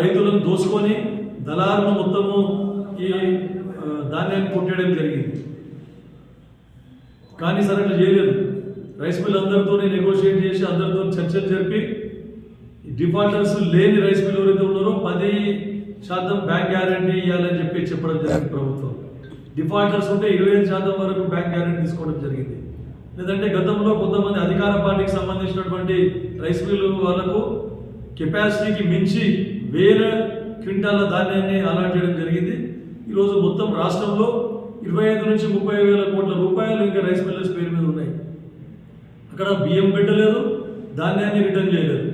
రైతులను దోసుకొని దళారులు మొత్తము ఈ ధాన్యాన్ని కొట్టేయడం జరిగింది. కానీ సార్ అట్లా చేయలేదు. రైస్ మిల్ అందరితో నెగోషియేట్ చేసి అందరితో చర్చలు జరిపి డిఫాల్టర్స్ లేని రైస్ మిల్ ఎవరైతే ఉన్నారో పది శాతం బ్యాంక్ గ్యారంటీ ఇవ్వాలని చెప్పి చెప్పడం జరిగింది ప్రభుత్వం. డిఫాల్టర్స్ ఉంటే ఇరవై ఐదు శాతం వరకు బ్యాంక్ గ్యారంటీ తీసుకోవడం జరిగింది. లేదంటే గతంలో కొంతమంది అధికార పార్టీకి సంబంధించినటువంటి రైస్ మిల్ వాళ్ళకు కెపాసిటీకి మించి వేల క్వింటాల ధాన్యాన్ని అలాట్ చేయడం జరిగింది. ఈరోజు మొత్తం రాష్ట్రంలో ఇరవై ఐదు నుంచి ముప్పై వేల కోట్ల రూపాయలు ఇంకా రైస్ మిల్లర్స్ పేరు మీద ఉన్నాయి. అక్కడ బియ్యం పెట్టలేదు ధాన్యాన్ని రిటర్న్ చేయలేదు.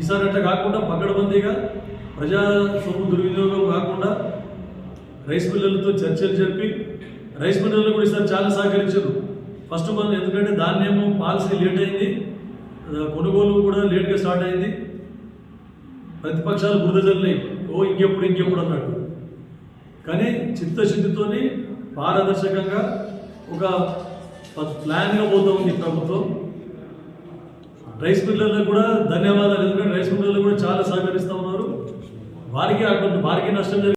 ఈసారి అట్లా కాకుండా పకడబందీగా ప్రజా సొమ్ము దుర్వినియోగం కాకుండా రైస్ మిల్లర్లతో చర్చలు జరిపి రైస్ మిల్లర్లు కూడా ఈసారి చాలా సహకరించారు. ఫస్ట్ మనం ఎందుకంటే ధాన్యము పాలసీ లేట్ అయింది కొనుగోలు కూడా లేట్గా స్టార్ట్ అయింది. ప్రతిపక్షాలు బురద జల్లినాయి ఓ ఇంకెప్పుడు ఇంకెప్పుడు అన్నట్టు కానీ చిత్తశుద్ధితోనే పారదర్శకంగా ఒక ప్లాన్గా పోతూ ఉంది ప్రభుత్వం. రైస్ మిల్లర్లకు కూడా ధన్యవాదాలు. ఎందుకంటే రైస్ మిల్లర్లు కూడా చాలా సహకరిస్తూ ఉన్నారు. వారికి అటువంటి వారికి నష్టం జరిగి